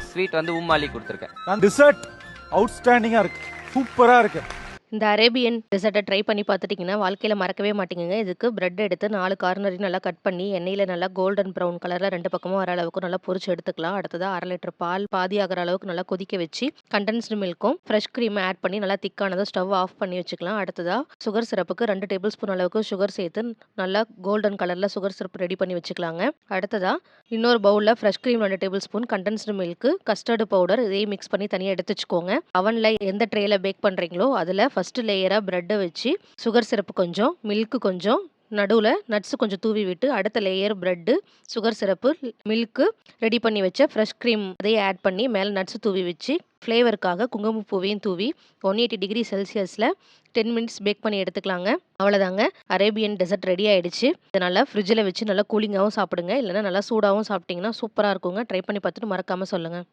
Sweet வந்து உம்மாலி கொடுத்துருக்கேன். நான் டிசர்ட் அவுட்ஸ்டாண்டிங்காக இருக்கு. சூப்பராக இருக்கு. இந்த அரேபியன் டெசர்ட்டை ட்ரை பண்ணி பார்த்துட்டிங்கன்னா வாழ்க்கையில் மறக்கவே மாட்டேங்குங்க. இதுக்கு பிரெட் எடுத்து நாலு கார்னரையும் நல்லா கட் பண்ணி எண்ணெயில் நல்லா கோல்டன் ப்ரௌன் கலரில் ரெண்டு பக்கமும் வர அளவுக்கு நல்லா பொரிச்சு எடுத்துக்கலாம். அடுத்ததாக அரை லிட்டர் பால் பாதி ஆகிற அளவுக்கு நல்லா கொதிக்க வச்சு கண்டென்ஸ்டு மில்க்கும் ஃப்ரெஷ் க்ரீமை ஆட் பண்ணி நல்லா திக்கானதை ஸ்டவ் ஆஃப் பண்ணி வச்சுக்கலாம். அடுத்ததாக சுகர் சிரப்புக்கு ரெண்டு டேபிள் ஸ்பூன் அளவுக்கு சுகர் சேர்த்து நல்லா கோல்டன் கலரில் சுகர் சிரப் ரெடி பண்ணி வச்சுக்கலாங்க. அடுத்ததாக இன்னொரு பவுலில் ஃப்ரெஷ் க்ரீம் ரெண்டு tablespoon condensed milk custard powder இதையும் மிக்ஸ் பண்ணி தனியாக எடுத்து வச்சுக்கோங்க. அவனில் எந்த ட்ரேயில் பேக் பண்ணுறீங்களோ அதில் ஃபஸ்ட் ஃபஸ்ட்டு லேயராக ப்ரெட்டை வச்சு சுகர் சிரப்பு கொஞ்சம் மில்க்கு கொஞ்சம் நடுவில் நட்ஸ் கொஞ்சம் தூவி விட்டு அடுத்த layer bread sugar syrup milk ready பண்ணி வச்ச ஃப்ரெஷ் க்ரீம் அதையும் ஆட் பண்ணி மேலே நட்ஸ் தூவி வச்சு ஃப்ளேவருக்காக குங்குமப்பூவையும் தூவி ஒன் எயிட்டி டிகிரி செல்சியஸில் டென் மினிட்ஸ் பேக் பண்ணி எடுத்துக்கலாங்க. அவ்வளோதாங்க அரேபியன் டெசர்ட் ரெடி ஆகிடுச்சு இதனால் ஃப்ரிட்ஜில் வச்சு நல்லா கூலிங்காகவும் சாப்பிடுங்க. இல்லைன்னா நல்லா சூடாகவும் சாப்பிட்டிங்கன்னா சூப்பராக இருக்குங்க. ட்ரை பண்ணி பார்த்துட்டு மறக்காமல் சொல்லுங்கள்